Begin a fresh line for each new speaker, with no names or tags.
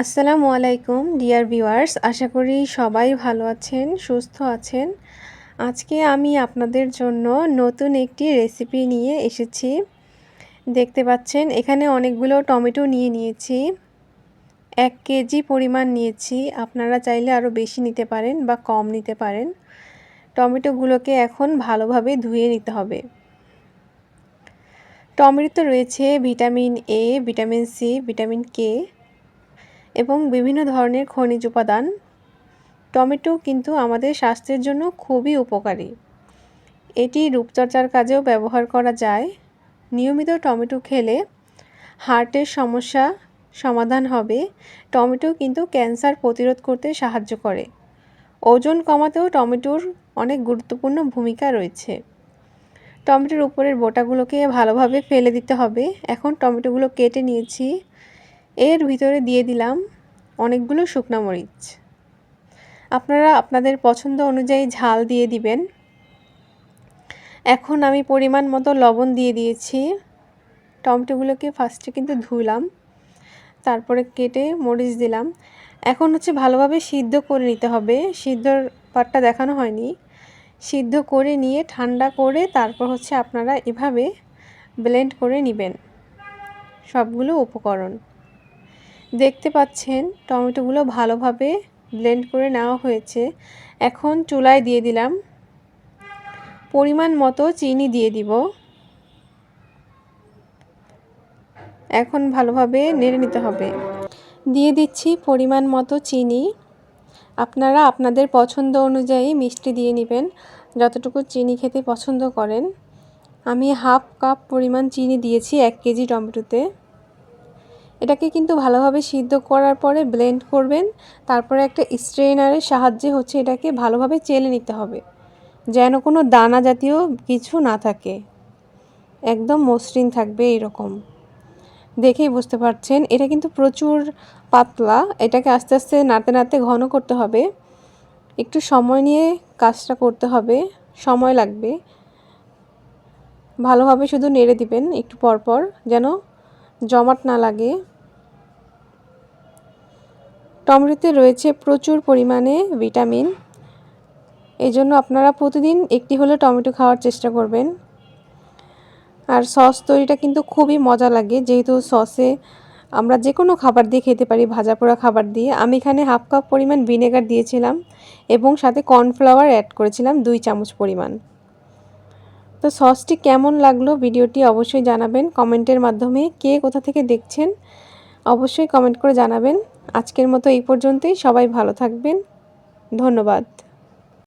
আসসালামু আলাইকুম, dear viewers. আশা করি সবাই ভালো আছেন, সুস্থ আছেন। আজকে আমি আপনাদের জন্য নতুন একটি রেসিপি নিয়ে এসেছি। দেখতে পাচ্ছেন, এখানে অনেকগুলো টমেটো নিয়ে নিয়েছি। এক কেজি পরিমাণ নিয়েছি। আপনারা চাইলে আরও বেশি নিতে পারেন বা কম নিতে পারেন। টমেটোগুলোকে এখন ভালোভাবে ধুয়ে নিতে হবে। টমেটো রয়েছে vitamin A vitamin C vitamin K এবং বিভিন্ন ধরনের খনিজ উপাদান। টমেটো কিন্তু আমাদের স্বাস্থ্যের জন্য খুবই উপকারী। এটি রূপচর্চার কাজেও ব্যবহার করা যায়। নিয়মিত টমেটো খেলে হার্টের সমস্যা সমাধান হবে। টমেটো কিন্তু ক্যান্সার প্রতিরোধ করতে সাহায্য করে। ওজন কমাতেও টমেটোর অনেক গুরুত্বপূর্ণ ভূমিকা রয়েছে। টমেটোর উপরের বোটাগুলোকে ভালোভাবে ফেলে দিতে হবে। এখন টমেটোগুলো কেটে নিয়েছি। এর ভিতরে দিয়ে দিলাম অনেকগুলো শুকনো মরিচ। আপনারা আপনাদের পছন্দ অনুযায়ী ঝাল দিয়ে দিবেন। এখন আমি পরিমাণ মতো লবণ দিয়ে দিয়েছি। টমেটোগুলোকে ফার্স্টে কিন্তু ধুলাম, তারপরে কেটে মরিচ দিলাম। এখন হচ্ছে ভালোভাবে সিদ্ধ করে নিতে হবে। সিদ্ধর পাটটা দেখানো হয়নি। সিদ্ধ করে নিয়ে ঠান্ডা করে তারপর হচ্ছে আপনারা এভাবে ব্লেন্ড করে নেবেন। সবগুলো উপকরণ। দেখতে পাচ্ছেন, টমেটোগুলো ভালোভাবে ব্লেন্ড করে নেওয়া হয়েছে। এখন চুলায় দিয়ে দিলাম। পরিমাণ মতো চিনি দিয়ে দিব। এখন ভালোভাবে নেড়ে নিতে হবে। দিয়ে দিচ্ছি পরিমাণ মতো চিনি। আপনারা আপনাদের পছন্দ অনুযায়ী মিষ্টি দিয়ে নেবেন। যতটুকু চিনি খেতে পছন্দ করেন। আমি হাফ কাপ পরিমাণ চিনি দিয়েছি, এক কেজি টমেটোতে। এটাকে কিন্তু ভালোভাবে সিদ্ধ করার পরে ব্লেন্ড করবেন। তারপরে একটা স্ট্রেনারের সাহায্যে হচ্ছে এটাকে ভালোভাবে চেলে নিতে হবে, যেন কোনো দানা জাতীয় কিছু না থাকে। একদম মসৃণ থাকবে এরকম। দেখেই বুঝতে পারছেন, এটা কিন্তু প্রচুর পাতলা, এটাকে আস্তে আস্তে নাড়তে নাড়তে ঘন করতে হবে। একটু সময় নিয়ে কাজটা করতে হবে, সময় লাগবে। ভালোভাবে শুধু নেড়ে দিবেন একটু পরপর, যেন জমাট না লাগে। টমেটোতে রয়েছে প্রচুর পরিমাণে ভিটামিন। এই জন্য আপনারা প্রতিদিন একটি হলে টমেটো খাওয়ার চেষ্টা করবেন। আর সস তৈরিটা কিন্তু খুবই মজা লাগে, যেহেতু সসে আমরা যে কোনো খাবার দিয়ে খেতে পারি, ভাজা পোড়া খাবার দিয়ে। আমি এখানে হাফ কাপ পরিমাণ ভিনেগার দিয়েছিলাম এবং সাথে কর্নফ্লাওয়ার অ্যাড করেছিলাম, দুই চামচ পরিমাণ। তো সসটি কেমন লাগল ভিডিওটি অবশ্যই জানাবেন। কমেন্টের মাধ্যমে কে কোথা থেকে দেখছেন অবশ্যই কমেন্ট করে জানাবেন। আজকের মতো এই পর্যন্তই। সবাই ভালো থাকবেন। ধন্যবাদ।